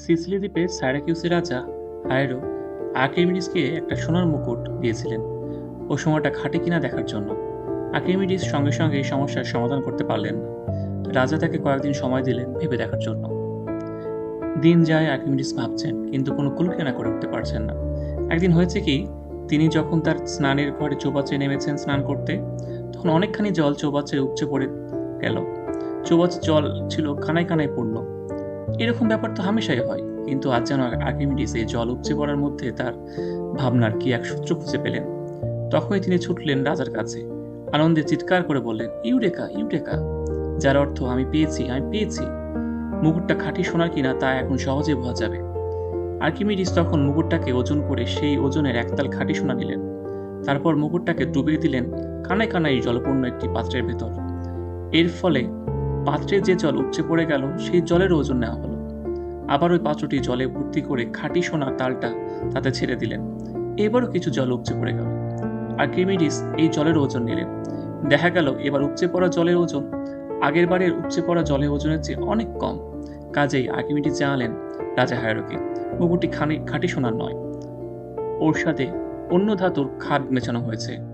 Sicily দ্বীপের সাইরাকিউসের রাজা হায়রো আর্কিমিডিসকে একটা সোনার মুকুট দিয়েছিলেন। ও সময়টা খাটে কিনা দেখার জন্য। আর্কিমিডিস সঙ্গে সঙ্গে এই সমস্যার সমাধান করতে পারলেন না। রাজা তাকে কয়েকদিন সময় দিলেন ভেবে দেখার জন্য। দিন যায় আর্কিমিডিস ভাবছেন, কিন্তু কোনো কুলকেনা করে উঠতে পারছেন না। একদিন হয়েছে কি, তিনি যখন তার স্নানের ঘরে চৌবাচে নেমেছেন স্নান করতে, তখন অনেকখানি জল চৌবাচে উপচে পড়ে গেল। চৌবাচ জল ছিল কানায় কানায় পূর্ণ। এরকম ব্যাপার তো হামেশাই হয়, কিন্তু আজ যেন আর্কিমিডিস এই জল উপচে পড়ার মধ্যে তার ভাবনার কি এক সূত্র খুঁজে পেলেন? তখনই তিনি ছুটলেন রাজার কাছে। আনন্দে চিৎকার করে বললেন, ইউরেকা ইউরেকা, যার অর্থ আমি পেয়েছি আমি পেয়েছি। মুকুটটা খাঁটি সোনার কিনা তা এখন সহজে বোঝা যাবে। আর্কিমিডিস তখন মুকুটটাকে ওজন করে সেই ওজনের একতাল খাঁটি সোনা নিলেন। তারপর মুকুটটাকে ডুবিয়ে দিলেন কানায় কানায় জলপূর্ণ একটি পাত্রের ভেতর। এর ফলে পাত্রে যে জল উপচে পড়ে গেল, সেই জলের ওজন নেওয়া হলো। আবার ওই পাত্রটি জলে ভর্তি করে খাঁটি সোনার তালটা তাতে ছেড়ে দিলেন। এবারও কিছু জল উপচে পড়ে গেল। আর্কিমিডিস এই জলের ওজন নিলেন। দেখা গেল এবার উপচে পড়া জলের ওজন আগের বারের উপচে পড়া জলের ওজনের চেয়ে অনেক কম। কাজেই আর্কিমিডিস জানালেন রাজা হায়রোকে, মুকুটটি খানি খাঁটি সোনার নয়। ওর সাথে অন্য ধাতুর খাদ মেশানো হয়েছে।